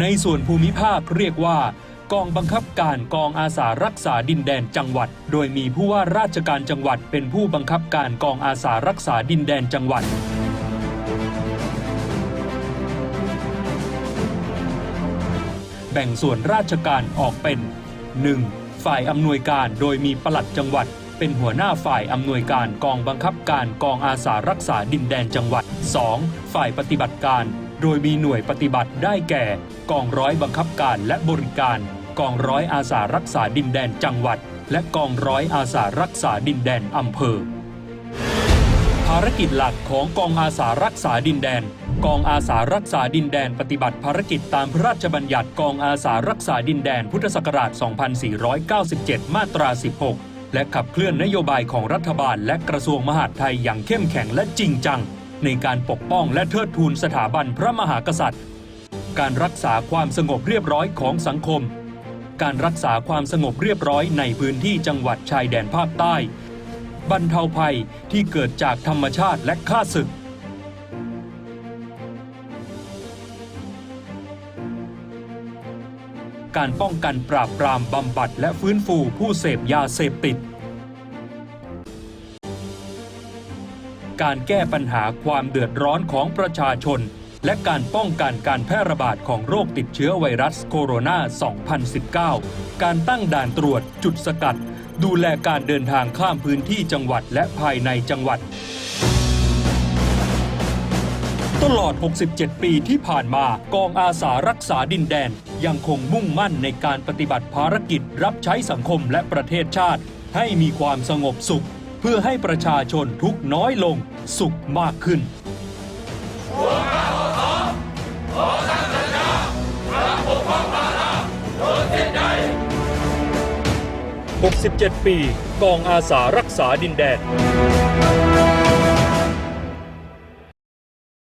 ในส่วนภูมิภาคเรียกว่ากองบังคับการกองอาสารักษาดินแดนจังหวัด โดยมีผู้ว่าราชการจังหวัด เป็นผู้บังคับการกองอาสารักษาดินแดนจังหวัด แบ่งส่วนราชการออกเป็น 1. ฝ่ายอำนวยการโดยมีปลัดจังหวัด เป็นหัวหน้าฝ่ายอำนวยการกองบังคับการกองอาสารักษาดินแดนจังหวัด 2. ฝ่ายปฏิบัติการ โดยมีหน่วยปฏิบัติได้แก่ กองร้อยบังคับการและบริการ กองร้อยอาสารักษาดินแดนจังหวัด และกองร้อยอาสารักษาดินแดนอำเภอ ภารกิจหลักของกองอาสารักษาดินแดน กองอาสารักษาดินแดนปฏิบัติภารกิจตามพระราชบัญญัติกองอาสารักษาดินแดนพุทธศักราช 2497 มาตรา 16 และขับเคลื่อนนโยบายของรัฐบาลและกระทรวงมหาดไทยอย่างเข้มแข็งและจริงจัง ในการปกป้องและเทิดทูนสถาบันพระมหากษัตริย์ การรักษาความสงบเรียบร้อยของสังคม การรักษาความสงบเรียบร้อยในพื้นที่จังหวัดชายแดนภาคใต้ บรรเทาภัยที่เกิดจากธรรมชาติและข้าศึกการป้องกันปราบปรามบำบัดและฟื้นฟูผู้เสพยาเสพติด การแก้ปัญหาความเดือดร้อนของประชาชน และการป้องกันการแพร่ระบาดของโรคติดเชื้อไวรัสโคโรนา 2019 การตั้งด่านตรวจจุดสกัด ดูแลการเดินทางข้ามพื้นที่จังหวัดและภายในจังหวัด ตลอด 67 ปีที่ผ่านมากองอาสารักษาดินแดน ยังคงมุ่งมั่นในการปฏิบัติภารกิจรับใช้สังคมและประเทศชาติ ให้มีความสงบสุข เพื่อให้ประชาชนทุกน้อยลงสุขมากขึ้น67 ปี กองอาสารักษาดินแดน